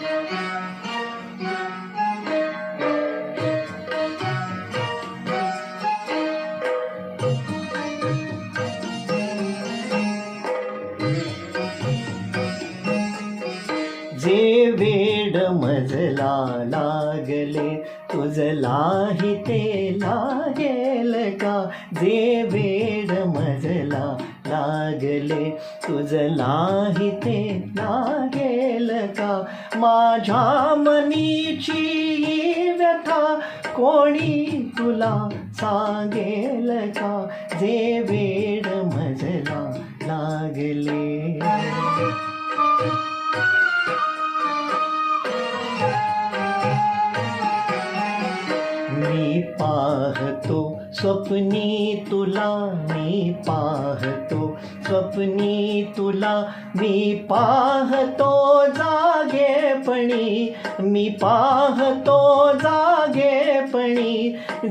जे वेड मजला लागले तुझलाही ते लागेल का? जे वेड मजला लागले तुझलाही ते लागेल का? माझ्या मनीची व्यथा कोणी तुला सांगेल का? जे वेड पाहतो स्वप्नी तुला मी पाहतो स्वप्नी तुला मी पाहतो जागेपणी मी पाहतो जागेपणी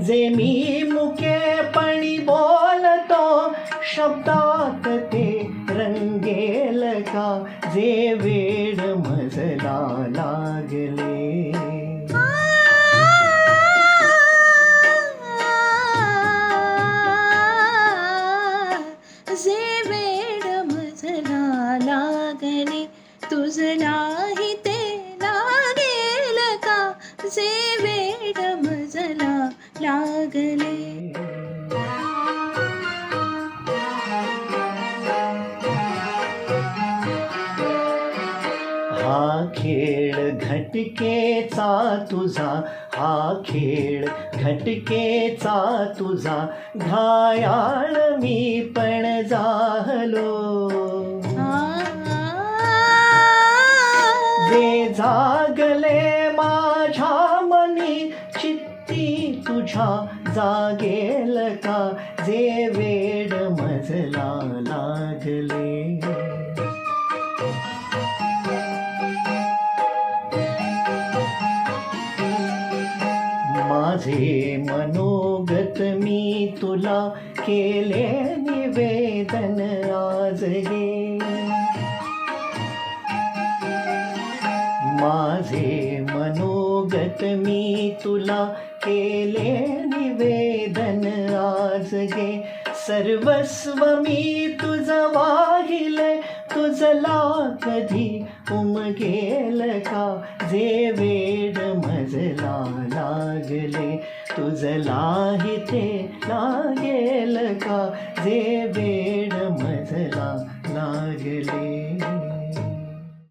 जे मी मुकेपणी बोलतो शब्दात ते रंगेल का जे वेड मजला लागले. तुझलाही ते लागेल का? जे वेड मजला लागले. हा खेळ घटकेचा तुझा हा खेळ घटकेचा तुझा. घायाळ मी पण जाहलो. जागले माझ्या मनी. चित्ती तुझ्या जागेल का? जे वेड मजला लागले. माझे मनोगत मी तुला केले निवेदन आज गे मनोगत मी तुला केले निवेदन. आज गे सर्वस्व मी तुझं वाहिले. तुझला कधी उमगेल का? जे वेड मजला लागले. तुझला ते लागेल का? जे वेड मजला लागले.